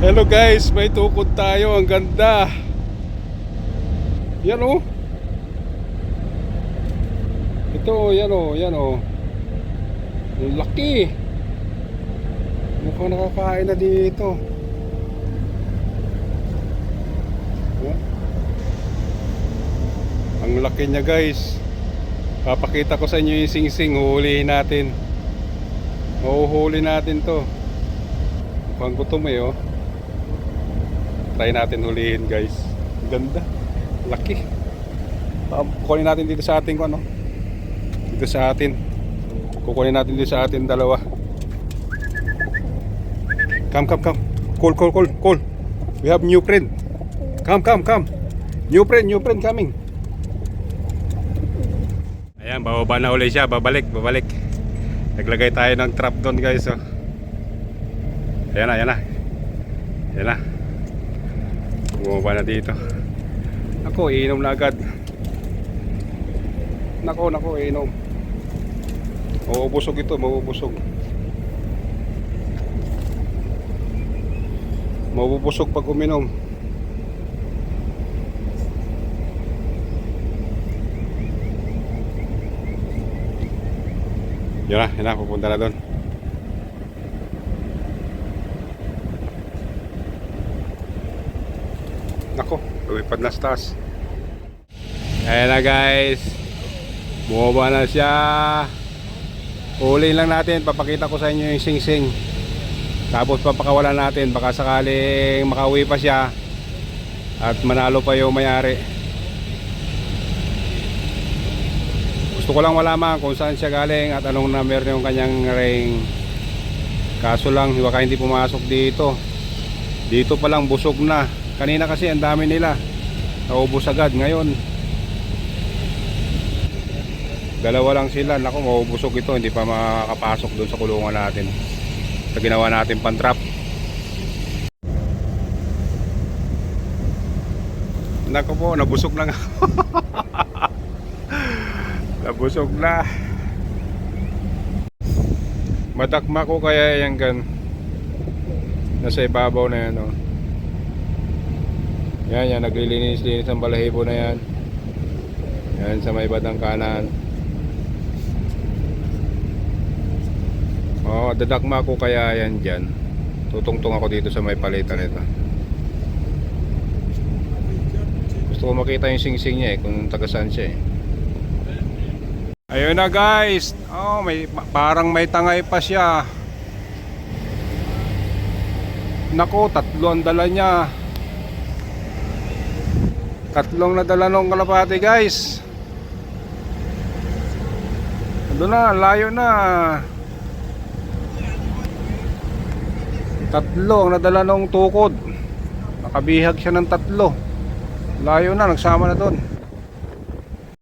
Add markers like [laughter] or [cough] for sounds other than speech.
Hello guys, may tukod tayo. Ang ganda. Yan oh. Ito, yan oh, yan oh. Laki. Mukhang nakakain na dito. Oh. Ang laki niya guys. Papakita ko sa inyo yung sing-sing. Huhulihin natin. Mahuhuli natin to. Mukhang gutom eh oh. Try natin hulihin guys. Ganda. Laki. Uh, kukunin natin dito sa ating ano. Dito sa atin. Kukunin natin dito sa atin dalawa. Come, come, come. Call, call, call, call. We have new friend. Come, come, come. New friend, new friend coming. Ayan, bababa na uli siya. Babalik, babalik. Naglagay tayo ng trap doon guys. Oh. Ayan na, ayan na. Ayan na. Bumaba na dito. Ako, iinom na agad. Nako, nako, iinom. Mabubusog ito, mabubusog. Mabubusog pag uminom. Yun na, yun na, pupunta na doon. Nako, lumipad na sa taas. Ayan na guys. Bumaba na siya. Uli lang natin, papakita ko sa inyo yung sing-sing. Tapos papakawalan natin, baka sakaling makauwi pa siya at manalo pa yung mayari. Gusto ko lang malaman kung saan siya galing at anong number yung kanyang ring. Kaso lang, baka hindi pumasok dito. Dito pa lang busog na. Kanina kasi ang dami nila. Naubos agad. Ngayon, dalawa lang sila. Naku, maubusog ito. Hindi pa makakapasok doon sa kulungan natin. Sa ginawa natin pan-trap. Naku po, nabusog na nga. [laughs] nabusog na. Madakma ko kaya yung gan. Nasa ibabaw na yan, oh. Yan, yan, naglilinis-linis ang balahibo na yan. Yan, sa may batang kanan. Oh, dadakma ko kaya yan dyan. Tutungtong ako dito sa may palitan nito. Gusto ko makita yung sing-sing niya eh, kung taga saan siya eh. Ayun na guys. Oh, may parang may tangay pa siya. Nako, tatlo ang dala niya. Tatlong nadala nung kalapati guys. Ando na, layo na. Tatlo ang nadala nung tukod. Nakabihag siya ng tatlo. Layo na, nagsama na doon.